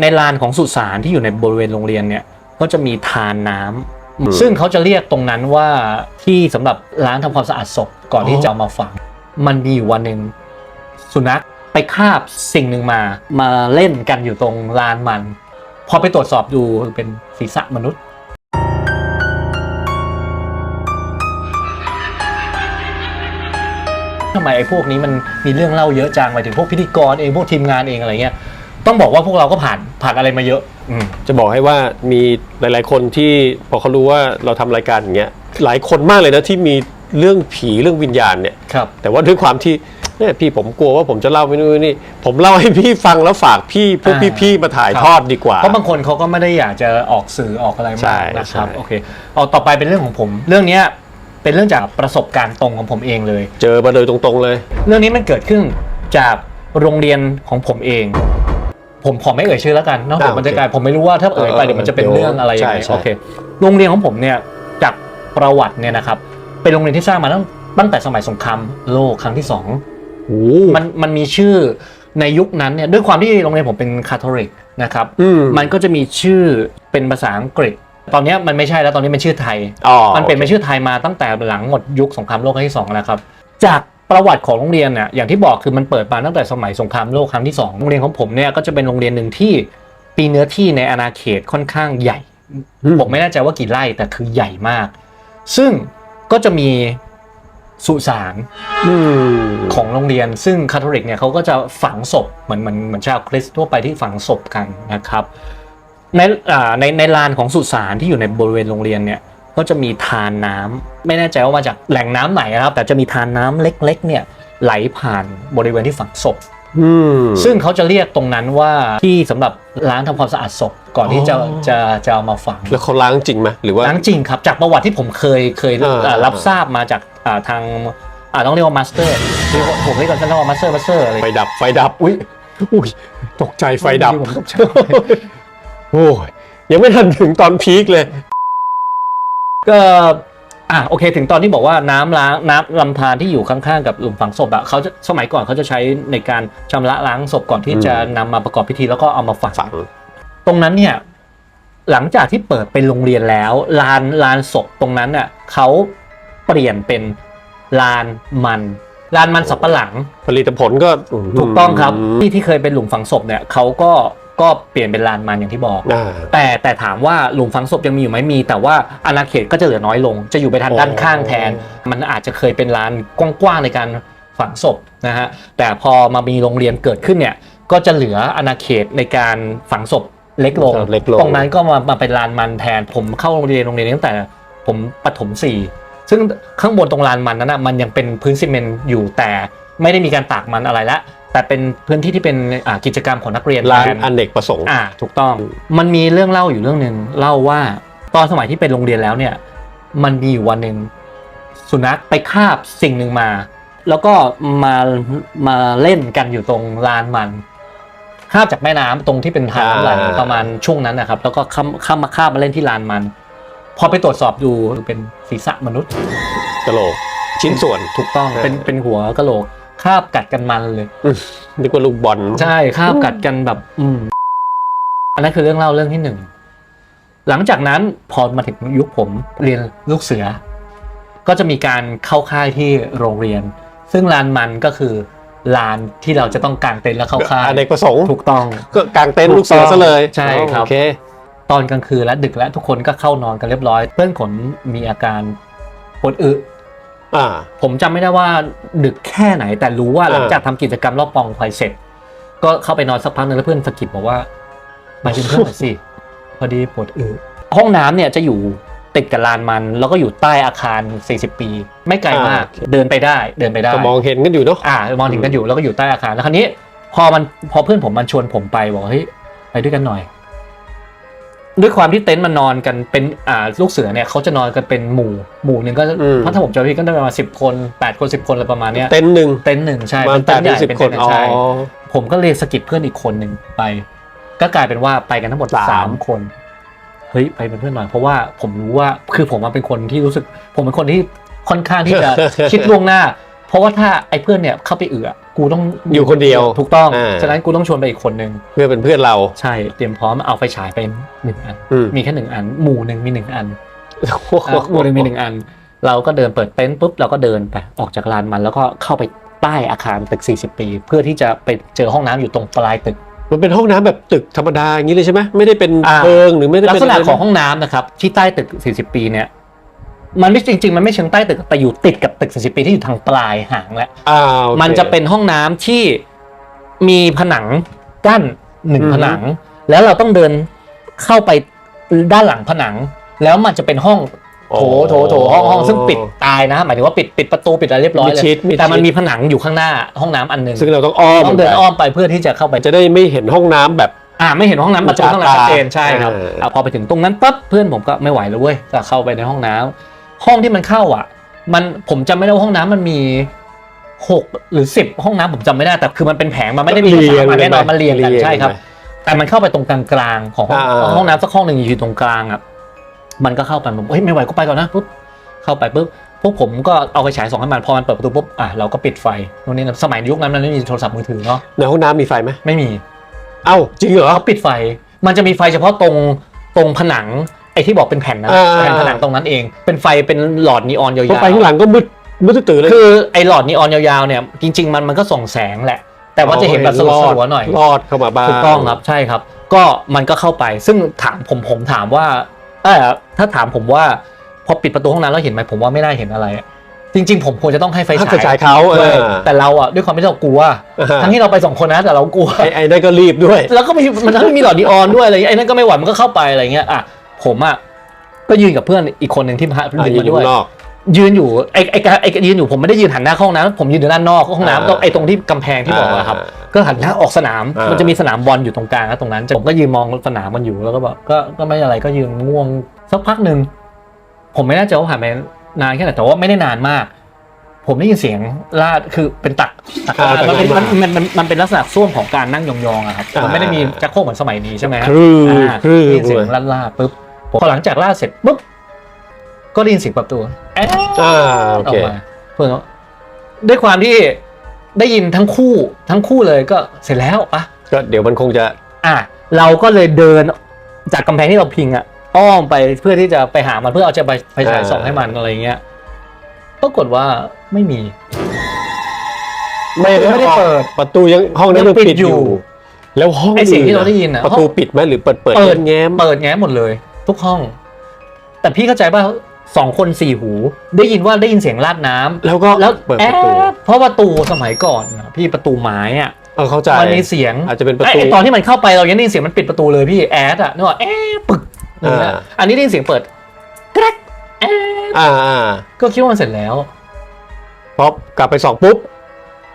ในลานของสุสานที่อยู่ในบริเวณโรงเรียนเนี่ยก็จะมีทานน้ำอืม ซึ่งเขาจะเรียกตรงนั้นว่าที่สำหรับล้างทำความสะอาดศพก่อนที่อ๋อจะเอามาฝัง มันมีอยู่วันหนึ่งสุนัขไปคาบสิ่งหนึ่งมามาเล่นกันอยู่ตรงลานมัน พอไปตรวจสอบดูเป็นศีรษะมนุษย์ ทำไมไอ้พวกนี้มันมีเรื่องเล่าเยอะจังไปถึงพวกพิธีกรเองพวกทีมงานเองอะไรเงี้ย ต้องบอกว่าพวกเราก็ผ่านผ่านอะไรมาเยอะ อืม จะบอกให้ว่ามีหลาย ๆ คนที่พอเขารู้ว่าเราทำรายการอย่างเงี้ยหลายคนมากเลยนะที่มีเรื่องผีเรื่องวิญญาณเนี่ย ครับ แต่ว่าด้วยความที่เนี่ยพี่ผมกลัวว่าผมจะเล่าไม่นู่นนี่ ผมเล่าให้พี่ฟังแล้วฝากพี่พวกอ่า พี่ๆมาถ่ายครับทอดดีกว่า เพราะบางคนเขาก็ไม่ได้อยากจะออกสื่อออกอะไรใช่มากนะครับใช่ โอเคเอาต่อไปเป็นเรื่องของผม เรื่องเนี้ยเป็นเรื่องจากประสบการณ์ตรงของผมเองเลย เจอมาเลยตรงๆเลย เรื่องนี้มันเกิดขึ้นจากโรงเรียนของผมเอง ผมขอไม่เอ่ยชื่อแล้วกันนอกจากอ่ามันจะกลายผมไม่รู้ว่าถ้าเอ่ยไปเออเดี๋ยวมันจะเป็นเดี๋ยวเรื่องอะไรยังไงใช่ใช่โอเคโรงเรียนของผมเนี่ยจากประวัติเนี่ยนะครับเป็นโรงเรียนที่สร้างมาตั้งตั้งแต่สมัยสงครามโลกครั้งที่สองโอ้มันมันมีชื่อในยุคนั้นเนี่ยด้วยความที่โรงเรียนผมเป็นคาทอลิกนะครับอืมมันก็จะมีชื่อเป็นภาษาอังกฤษ ตอนเนี้ยมันไม่ใช่แล้วตอนนี้เป็นชื่อไทยอ๋อมันเป็นเป็นชื่อไทยมาตั้งแต่หลังหมดยุคสงครามโลกครั้งที่สองแล้วครับ จาก ประวัติของโรงเรียนเนี่ยอย่างที่บอกคือมันเปิดมาตั้งแต่สมัยสงครามโลกครั้งที่สองโรงเรียนของผมเนี่ยก็จะเป็นโรงเรียนหนึ่งที่ปีเนื้อที่ในอาณาเขตค่อนข้างใหญ่ ผมไม่แน่ใจว่ากี่ไร่แต่คือใหญ่มาก ซึ่งก็จะมีสุสานของโรงเรียน ซึ่งคาทอลิกเนี่ยเขาก็จะฝังศพเหมือนเหมือนเหมือนชาวคริสต์ทั่วไปที่ฝังศพกันนะครับ ในในในลานของสุสานที่อยู่ในบริเวณโรงเรียนเนี่ย ก็จะมีทานน้ำไม่แน่ใจว่ามาจากแหล่งน้ำไหนนะครับ แต่จะมีทานน้ำเล็กๆ เนี่ยไหลผ่านบริเวณที่ฝังศพอืมซึ่งเขาจะเรียกตรงนั้นว่าที่สำหรับล้างทำความสะอาดศพก่อนที่จะอ๋อจะจะเอามาฝัง แล้วเขาล้างจริงไหมหรือว่าล้างจริงครับ จากประวัติที่ผมเคยเคยอ่าเอ่อรับทราบมาจากอ่าทางอ่าต้องเรียกว่ามาสเตอร์ผมเรียกกันสั้นๆว่ามาสเตอร์มาสเตอร์อะไรไฟดับไฟดับอุ้ยอุ้ยตกใจไฟดับผมตกใจโอ้ยยังไม่ทันถึงตอนพีคเลย ก็อะโอเค ถึงตอนที่บอกว่าน้ำล้างน้ำลำธารที่อยู่ข้างๆกับหลุมฝังศพอะเขาจะสมัยก่อนเขาจะใช้ในการชำระล้างศพก่อนที่อืมจะนำมาประกอบพิธีแล้วก็เอามาฝังฝังตรงนั้นเนี่ยหลังจากที่เปิดเป็นโรงเรียนแล้วลานลานศพตรงนั้นน่ะเขาเปลี่ยนเป็นลานมันลานมันสับปะหลัง ผลิตผลก็ถูกต้องครับที่ที่เคยเป็นหลุมฝังศพเนี่ยเขาก็ ก็เปลี่ยนเป็นลานมันอย่างที่บอก อ่า แต่แต่ถามว่าหลุมฝังศพยังมีอยู่ไหมมี แต่ว่าอาณาเขตก็จะเหลือน้อยลง จะอยู่ไปทางอ๋อด้านข้างแทน มันอาจจะเคยเป็นลานกว้างๆในการฝังศพนะฮะแต่พอมามีโรงเรียนเกิดขึ้นเนี่ยก็จะเหลืออาณาเขตในการฝังศพเล็กลงเล็กลง ตรงนั้นก็มามาเป็นลานมันแทน ผมเข้าโรงเรียนโรงเรียนนี้ตั้งแต่ผมปฐมสี่ซึ่งข้างบนตรงลานมันนั้นนะมันยังเป็นพื้นซีเมนต์อยู่แต่ไม่ได้มีการตากมันอะไรละ แต่เป็นพื้นที่ที่เป็นอ่ากิจกรรมของนักเรียนร้านแทนอเนกประสงค์ อ่าถูกต้อง มันมีเรื่องเล่าอยู่เรื่องหนึ่งเล่าว่าตอนสมัยที่เป็นโรงเรียนแล้วเนี่ย มันมีอยู่วันหนึ่งสุนัขไปคาบสิ่งหนึ่งมา แล้วก็มามาเล่นกันอยู่ตรงลานมันคาบจากแม่น้ำตรงที่เป็นทางน้ำไหลอ่า ประมาณช่วงนั้นนะครับ แล้วก็ข้ามข้ามมาคาบมาเล่นที่ลานมัน พอไปตรวจสอบดูเป็นศีรษะมนุษย์ กะโหลกชิ้นส่วน ถูกต้องเป็นเป็นหัวกะโหลก คาบกัดกันมันเลย นึกว่าลูกบอลใช่ข้าวกัดกันแบบ อืมอันนั้นคือเรื่องเล่าเรื่องที่หนึ่ง หลังจากนั้นพอมาถึงยุคผมเรียนลูกเสือ ก็จะมีการเข้าค่ายที่โรงเรียน ซึ่งลานมันก็คือลานที่เราจะต้องกางเต็นท์แล้วเข้าค่ายอเนกประสงค์ถูกต้องก็กางเต็นท์ลูกเสือซะเลยใช่ครับโอเค ตอนกลางคืนและดึกแล้วทุกคนก็เข้านอนกันเรียบร้อย เพื่อนขนมีอาการปวดอึ อ่า ผมจำไม่ได้ว่าดึกแค่ไหนแต่รู้ว่าอ่าหลังจากทำกิจกรรมรอบปองไฟเสร็จ ก็เข้าไปนอนสักพักหนึงแล้วเพื่อนสะกิดบอกว่ามาเป็นเพื่อนหน่อยสิ พอดีปวดอึห้องน้ำเนี่ยจะอยู่ติดกับลานมัน แล้วก็อยู่ใต้อาคาร 40 ปี ไม่ไกลมากอ่าเดินไปได้เดินไปได้ ก็มองเห็นกันอยู่เนาะ อ่ามองถึงกันอยู่แล้วก็อยู่ใต้อาคารแล้วคราวนี้ พอมันพอเพื่อนผมมันชวนผมไปบอกเฮ้ยไปด้วยกันหน่อย ด้วยความที่เต็นท์มันนอนกันเป็นอ่าลูกเสือเนี่ยเขาจะนอนกันเป็นหมู่หมู่หนึ่งก็อืมถ้าถ้าผมจำไม่ผิดก็ได้ประมาณสิบคนแปดคนสิบคนอะไรประมาณเนี้ยเต็นท์หนึ่งเต็นท์หนึ่งใช่ประมาณเป็นแปเต็ดนท์ใหถึญ่งสิบเป็นคนเต็นท์อ๋อ ใช่ผมก็เลยสะกิดเพื่อนอีกคนหนึ่งไป ก็กลายเป็นว่าไปกันทั้งหมดสาม สามคนเฮ้ยไปเป็นเพื่อนหน่อยเพราะว่าผมรู้ว่าคือผมว่าเป็นคนที่รู้สึก ผมเป็นคนที่ค่อนข้างที่จะ คิดล่วงหน้า เพราะว่าถ้าไอ้เพื่อนเนี่ยเข้าไปเอือกกูต้องอยู่คนเดียวถูกต้องอ่า ฉะนั้นกูต้องชวนไปอีกคนนึง เพื่อเป็นเพื่อนเรา ใช่เตรียมพร้อมเอาไฟฉายไปหนึ่งอัน อืม มีแค่หนึ่งอัน หมู่หนึ่งมีหนึ่งอันอะหมู่หนึ่งมีหนึ่งอัน เราก็เดินเปิดเต็นท์ปุ๊บเราก็เดินไปออกจากลานมันแล้วก็เข้าไปใต้อาคารตึก 40 ปี เพื่อที่จะไปเจอห้องน้ำอยู่ตรงปลายตึก มันเป็นห้องน้ำแบบตึกธรรมดาอย่างนี้เลยใช่ไหมไม่ได้เป็นอ่า เพิงหรือไม่ได้ลักเป็นษณะไรของห้องน้ำนะครับที่ใต้ตึก 40 ปีเนี่ย มันไม่จริง ๆ มันไม่เชิงใต้ตึกแต่อยู่ติดกับตึก40ปีที่อยู่ทางปลายหางแล้วอ่าโอค มันจะเป็นห้องน้ำที่มีผนังกั้นหนึ่งอือฮึ ผนัง แล้วเราต้องเดินเข้าไปด้านหลังผนัง แล้วมันจะเป็นห้องโถโถโถห้องห้องซึ่งปิดตายนะ หมายถึงว่าปิดปิดประตูปิดอะไรเรียบร้อยมิดเลยชิดมิดแต่มันชิดมีผนังอยู่ข้างหน้าห้องน้ำอันหนึ่งซึ่งเราต้องอ้อมต้องเดินไปอ้อมไปเพื่อที่จะเข้าไป จะได้ไม่เห็นห้องน้ำแบบ อ่าไม่เห็นห้องน้ำประตูข้างหลังชัดเจนใช่ครับเอออะพอไปถึงตรงนั้นปั๊บเพื่อนผมก็ไม่ไหวแล้วเว้ยก็เข้าไปในห้องน้ำ ห้องที่มันเข้าอะ มันผมจำไม่ได้ว่าห้องน้ำมันมีหกหรือสิบห้องน้ำผมจำไม่ได้แต่คือมันเป็นแผงมันไม่ได้มีเรียงสามอันแน่นอนกันไปมันเรียงกันเรียงใช่ครับกันไปแต่มันเข้าไปตรงกลางกลางๆของห้องอ่า ห้องน้ำสักห้องหนึ่งอยู่ตรงกลางอะมันก็เข้าไปผมเฮ้ยไม่ไหวก็ไปก่อนนะปุ๊บเข้าไปปุ๊บพวกผมก็เอาไปฉายส่องให้มันพอมันเปิดประตูปุ๊บอะเราก็ปิดไฟนู่นนี่นะสมัยยุคนั้นมันไม่มีโทรศัพท์มือถือเนาะในห้องน้ำมีไฟไหมไม่มี เอ้าจริงเหรอ เขาปิดไฟ มันจะมีไฟเฉพาะตรงตรงผนัง ไอ้ที่บอกเป็นแผ่นนะอ่า แผ่นผนังตรงนั้นเอง เป็นไฟเป็นหลอดนีออนยาวพอไปข้างหลังก็มืดมืดตื่นเลยๆคือไอ้หลอดนีออนยาวๆเนี่ยจริง ๆ มันมันก็ส่องแสงแหละ แต่ว่าจะเห็นแบบสลัวๆหน่อย รอดเข้ามาบ้างถูกต้องครับใช่ครับ ก็มันก็เข้าไปซึ่งถามผมผมถามว่าเออถ้าถามผมว่าพอปิดประตูห้องน้ำแล้วเห็นไหมผมว่าไม่ได้เห็นอะไรจริง ๆ ผมควรจะต้องให้ไฟถ้าฉายกระจายเขาเอด้วยอแต่เราอะด้วยความที่เรากลัวทั้งที่เราไปสองคนนะแต่เรากลัว ไอ้ไอ้นั่นก็รีบด้วย แล้วก็มีมันทั้งมีหลอดนีออนด้วยอะไรอย่างเงี้ยไอ้นั่นก็ไม่ไหวมันก็เข้าไปอะไรเงี้ยอะ ผมอะก็ยืนกับเพื่อนอีกคนหนึ่งที่พาอะดึงยืนมาอยู่ด้วยข้างนอก ยืนอยู่ไอ้ไอ้การไอ้ยืนอยู่ผมไม่ได้ยืนหันหน้าเข้าห้องน้ำผมยืนอยู่ด้านนอกห้องน้ำอ่าตรงไอ้ตรงที่กำแพงที่บอกอะครับก็หันหน้าออกสนาม อ่ามั มันจะมีสนามบอลอยู่ตรงกลางนะตรงนั้นผมก็ยืนมองสนามมันอยู่แล้วก็แบบก็ก็ไม่อะไรก็ยืนง่วงสักพักหนึ่งผมไม่แน่ใจว่าผ่านไปนานแค่ไหนแต่ว่าไม่ได้นานมาก ผมได้ยินเสียงลาดคือเป็นตักตักอ่ามันเป็นตักมันมันมันมันเป็นลักษณะส้วมของการนั่งยองๆอะครับมันไม่ได้มีจักโครกเหมือนสมัยนี้ใช่ไหมครื้ออ่าครื้อได้ยินเสียงลาดลาดปุ๊บ พอหลังจากลาดเสร็จปุ๊บก็ได้ยินเสียงประตูแอ๊ะอ่าโอออเค กมาเพื่อนก็ด้วยความที่ได้ยินทั้งคู่ทั้งคู่เลยก็เสร็จแล้วปะ ก็เดี๋ยวมันคงจะอะเราก็เลยเดินจากกำแพงที่เราพิงอะอ้อมไปเพื่อที่จะไปหามันเพื่อเอาจะไปไปฉายส่องให้มันอะไรเงี้ยปรากฏว่าไม่มี ไม่ไม่ได้เปิด ประตูยังห้องนั้นยัยังงปิดปิดอยู่อยู่ แล้วห้องไอ้เสียงที่นเราได้ยินอะประตูปิดไหมหรือเปิดเปิดเปิด แง้ม เปิดแง้มหมดเลย ทุกห้อง แต่พี่เข้าใจว่าสองคนสี่หู ได้ยินว่าได้ยินเสียงลาดน้ำแล้วก็แล้วเปิดแอประตูบเพราะประตูสมัยก่อนนะพี่ประตูไม้อะเออเข้าใจ มันมีเสียงอาจจะเป็นประไอ้ตู ไอ้ตอนที่มันเข้าไปเรายังได้ยินเสียงมันปิดประตูเลยพี่แอดอะนึกว่าแอดปึกอย่างเงี้ยอ่า อันนี้ได้ยินเสียงเปิดแกรกแอดอ่าอ่าก็คิดว่ามันเสร็จแล้วพอกลับไปสองปุ๊บ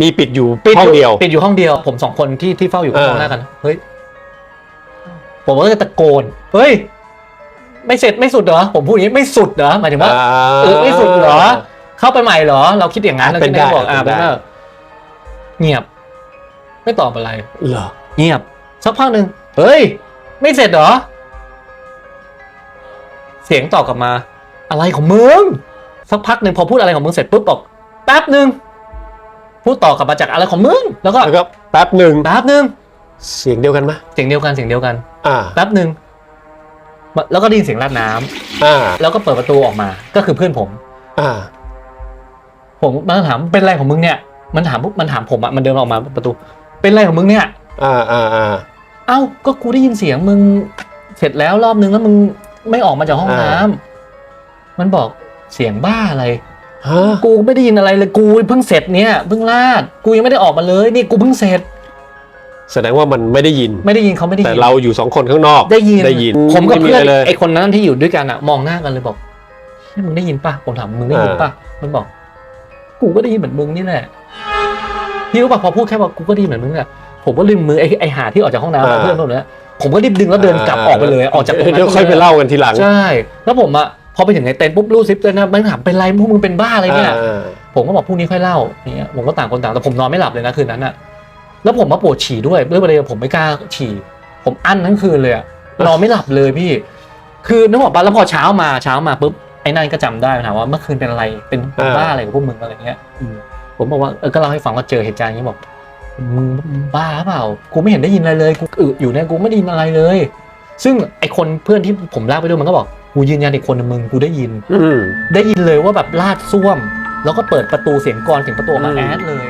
มีปิดอยู่ปิดห้องเดียว ปิดอยู่ห้องเดียว ผมสองคนที่ที่เฝ้าอยู่ก็เออมองหน้ากันเฮ้ยผมก็เลยตะโกนเฮ้ย ไม่เสร็จไม่สุดเหรอผมพูดอย่างนี้ไม่สุดเหรอหมายถึงว่าเออไม่สุดเหรอ เข้าไปใหม่เหรอ เราคิดอย่างนั้นอะเราเป็คินดได้ได้บอกอ่าเป็นได้เป็นว่าเงียบ ไม่ตอบอะไรเหรอเงียบสักพักหนึ่งเฮ้ย ไม่เสร็จเหรอ เสียงตอบกลับมา อะไรของมึงสักพักหนึ่งพอพูดอะไรของมึงเสร็จปุ๊บบอกแป๊บหนึ่งพูดต่อกลับมาจากอะไรของมึงแล้วก็แล้วก็แป๊บหนึ่งแป๊บหนึ่งเสียงเดียวกันไหมเสียงเดียวกันเสียงเดียวกัน อ่า แป๊บหนึ่ง แล้วก็ได้ยินเสียงราดน้ำอ่าแล้วก็เปิดประตูออกมา ก็คือเพื่อนผม อ่าผมมันถามเป็นอะไรของมึงเนี่ย มันถามปุ๊บมันถามผมอะมันเดินออกมาประตู เป็นอะไรของมึงเนี่ย อ่าอ่าอ่า เอ้าก็กูได้ยินเสียงมึงเสร็จแล้วรอบนึงแล้วมึงไม่ออกมาจากห้องน้ำมันบอกเสียงบ้าอะไร ฮะกูไม่ได้ยินอะไรเลยกูเพิ่งเสร็จเนี่ยเพิ่งลาด กูยังไม่ได้ออกมาเลยนี่กูเพิ่งเสร็จ แสดงว่ามันไม่ได้ยิน ไม่ได้ยินเขาไม่ได้แต่ยินเราอยู่สองคนข้างนอกได้ยินได้ยินผมกับไเพื่อนะไรเลยไอคนนั้นที่อยู่ด้วยกันอะมองหน้ากันเลยบอกเฮ้ยมึงได้ยินปะผมถามมึงได้ยินปะมันบอก กูก็ได้ยินเหมือนมึงนี่แหละพี่รู้ปะพอพูดแค่ว่ากูก็ได้ยินเหมือนมึงอะผมก็ลืมมือไอไอหาที่ออกจากห้องน้ำกับเพื่อนพวกเนี้ยผมก็รีบดึงแล้วเดินกลับออกไปเลยออกจากตรงนั้นเดี๋ยวค่อยไปเล่ากันทีหลังใช่แล้วผมอะพอไปถึงในเต็นท์ปุ๊บรูดซิปเลยนะมันถามเป็นไรพวกมึงเป็นบ้าอะไรเนี่ยอ่าผมก็บอกพรุ่งนี้ค่อยเล่าอย่างเงี้ยผมก็ต่างคนต่างแต่ผมนอนไม่หลับเลยนะคืนนั้นอะ แล้วผมมาปวดฉี่ด้วยด้วยประเด็นผมไม่กล้าฉี่ ผมอั้นทั้งคืนเลยอะนอนไม่หลับเลยพี่ คือนึกออกปะแล้วพอเช้ามาเช้ามาปุ๊บไอ้นั่นก็จำได้ถามว่าเมื่อคืนเป็นอะไรเป็นเป็นบ้าอะไรกับพวกมึงอะไรเงี้ยอืมผมบอกว่าเออก็เล่าให้ฟังว่าเจอเหตุการณ์อย่างนี้บอกมึงบ้าเปล่ากูไม่เห็นได้ยินอะไรเลยกูอึอยู่เนี่ยกูไม่ได้ยินอะไรเลย ซึ่งไอคนเพื่อนที่ผมลากไปด้วยมันก็บอกกูยืนยันอีกคนนึงมึงกูได้ยินอืมได้ยินเลยว่าแบบลาดซ่วม แล้วก็เปิดประตูเสียงกรเสียงประตูออกมาอืมแอดเลย